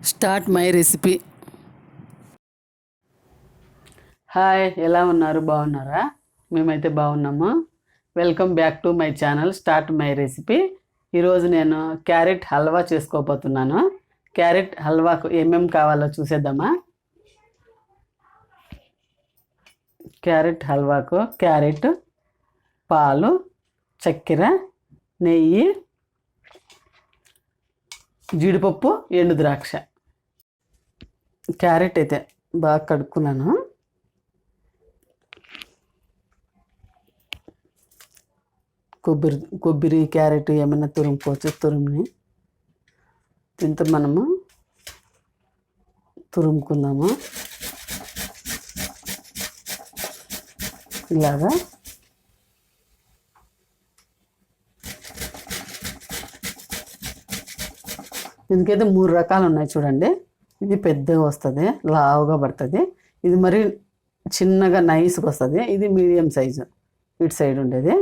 Start my recipe. Hi ఎలా ఉన్నారు? బాగున్నారా? మేమైతే బాగున్నాము. Welcome back to my channel start my recipe. ఈరోజు నేను క్యారెట్ హల్వా చేసుకోబోతున్నాను. క్యారెట్ హల్వాకు ఏమేం కావాలో చూసేద్దామా? క్యారెట్ హల్వాకు క్యారెట్ పాలు చక్కెర నెయ్యి జీడిపప్పు ఎండు ద్రాక్ష. క్యారెట్ అయితే బాగా కడుక్కున్నాను. కొబ్బరి కొబ్బరి క్యారెట్ ఏమైనా తురుముకోవచ్చు తురుముని. దీంతో మనము తురుముకుందాము. ఇలాగా. ఎందుకైతే మూడు రకాలు ఉన్నాయి చూడండి. ఇది పెద్దగా వస్తుంది లావుగా పడుతుంది. ఇది మరి చిన్నగా నైస్గా వస్తుంది. ఇది మీడియం సైజు ఇటు సైడ్ ఉండేది.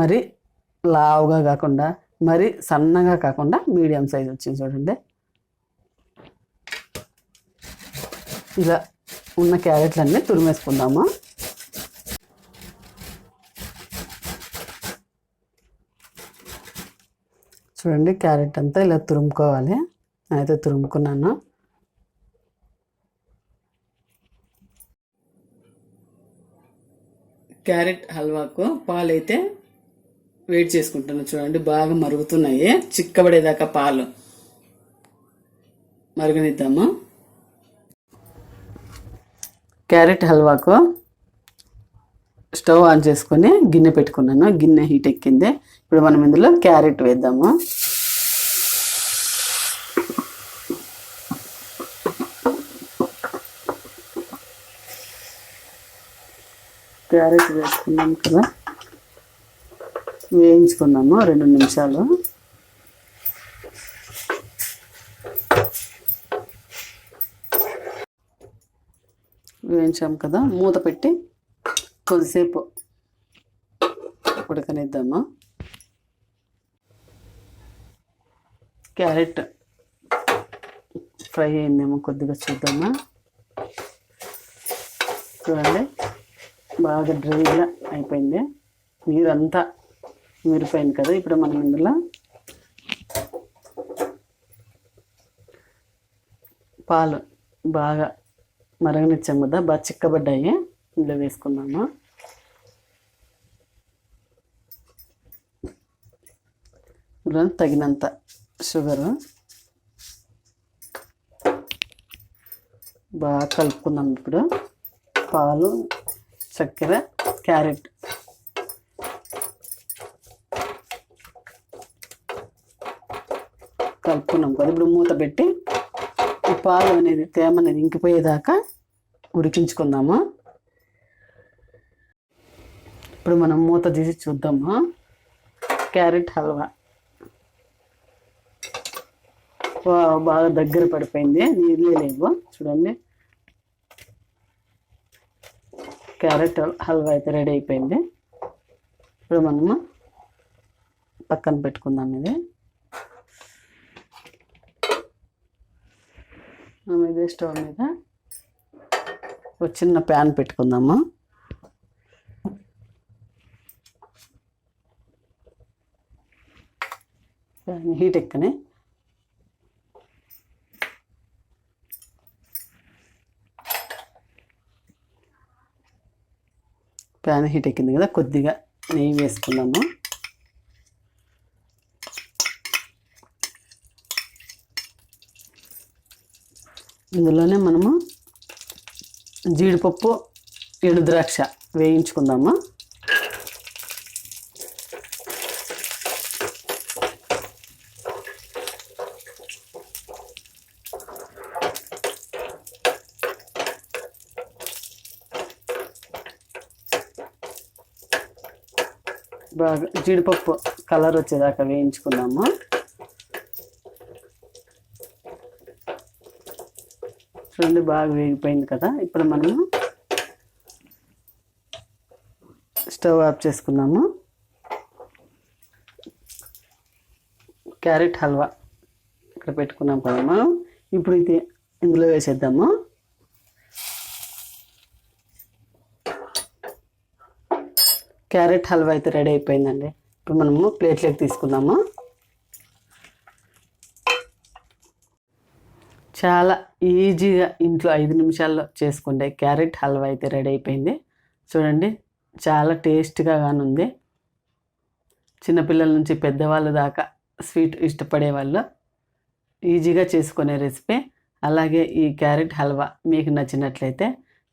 మరి లావుగా కాకుండా మరి సన్నగా కాకుండా మీడియం సైజ్ వచ్చింది చూడండి. ఇలా ఉన్న క్యారెట్లన్నీ తురిమేసుకుందాము? చూడండి క్యారెట్ అంతా ఇలా తురుముకోవాలి. నేనైతే తురుముకున్నాను. క్యారెట్ హల్వాకు పాలైతే వేడి చేసుకుంటున్నాను చూడండి బాగా మరుగుతున్నాయి. చిక్కబడేదాకా పాలు. మరగనిద్దాము? క్యారెట్ హల్వాకు స్టవ్ ఆన్ చేసుకొని గిన్నె పెట్టుకున్నాను. గిన్నె హీట్ ఎక్కింది. ఇప్పుడు మనం ఇందులో క్యారెట్ వేద్దాము. క్యారెట్ వేసుకున్నాం కదా. వేయించుకున్నాము రెండు నిమిషాలు. వేయించాం కదా మూత పెట్టి కొద్దిసేపు ఉడకనిద్దాము? క్యారెట్ ఫ్రై అయిందేమో కొద్దిగా చూద్దామా? చూడండి బాగా డ్రైగా అయిపోయింది. నీరంతా మీరిపోయింది కదా ఇప్పుడు మనం ఇందులో పాలు బాగా మరగనిచ్చాం కదా బాగా చిక్కబడ్డాయి. ఇందులో వేసుకున్నాము ఇందులో తగినంత షుగరు. బాగా కలుపుకుందాం ఇప్పుడు. పాలు చక్కెర క్యారెట్. కలుపుకున్నాం కదా ఇప్పుడు మూత పెట్టి ఈ పాలు అనేది తేమ అనేది ఇంకిపోయేదాకా ఉడికించుకుందాము? ఇప్పుడు మనం మూత తీసి చూద్దాము? క్యారెట్ హల్వా. బాగా దగ్గర పడిపోయింది. నీళ్ళే లేవు. చూడండి. క్యారెట్ హల్వా అయితే రెడీ అయిపోయింది. ఇప్పుడు మనము పక్కన పెట్టుకుందాం ఇది. ఇదే స్టవ్ మీద. ఒక చిన్న ప్యాన్ పెట్టుకుందాము? ప్యాన్ హీట్ ఎక్కని. ప్యాన్ హీట్ ఎక్కింది కదా కొద్దిగా నెయ్యి వేసుకున్నాము ఇందులోనే మనము జీడిపప్పు ఎండు ద్రాక్ష వేయించుకుందాము. బాగా జీడిపప్పు కలర్ వచ్చేదాకా వేయించుకుందాము. చూడండి బాగా వేగిపోయింది కదా. ఇప్పుడు మనము స్టవ్ ఆఫ్ చేసుకున్నాము. క్యారెట్ హల్వా ఇక్కడ పెట్టుకున్నాం కదమ్మా ఇప్పుడు ఇది ఇందులో వేసేద్దాము. క్యారెట్ హల్వా అయితే రెడీ అయిపోయిందండి. ఇప్పుడు మనము ప్లేట్లోకి తీసుకుందాము. చాలా ఈజీగా ఇంట్లో ఐదు నిమిషాల్లో చేసుకుంటే క్యారెట్ హల్వా అయితే రెడీ అయిపోయింది. చూడండి చాలా టేస్ట్గా ఉంది చిన్నపిల్లల నుంచి పెద్దవాళ్ళ దాకా స్వీట్ ఇష్టపడే వాళ్ళు ఈజీగా చేసుకునే రెసిపీ. అలాగే ఈ క్యారెట్ హల్వా మీకు నచ్చినట్లయితే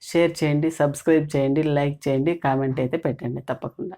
షేర్ చేయండి సబ్స్క్రైబ్ చేయండి లైక్ చేయండి కామెంట్ అయితే పెట్టండి తప్పకుండా.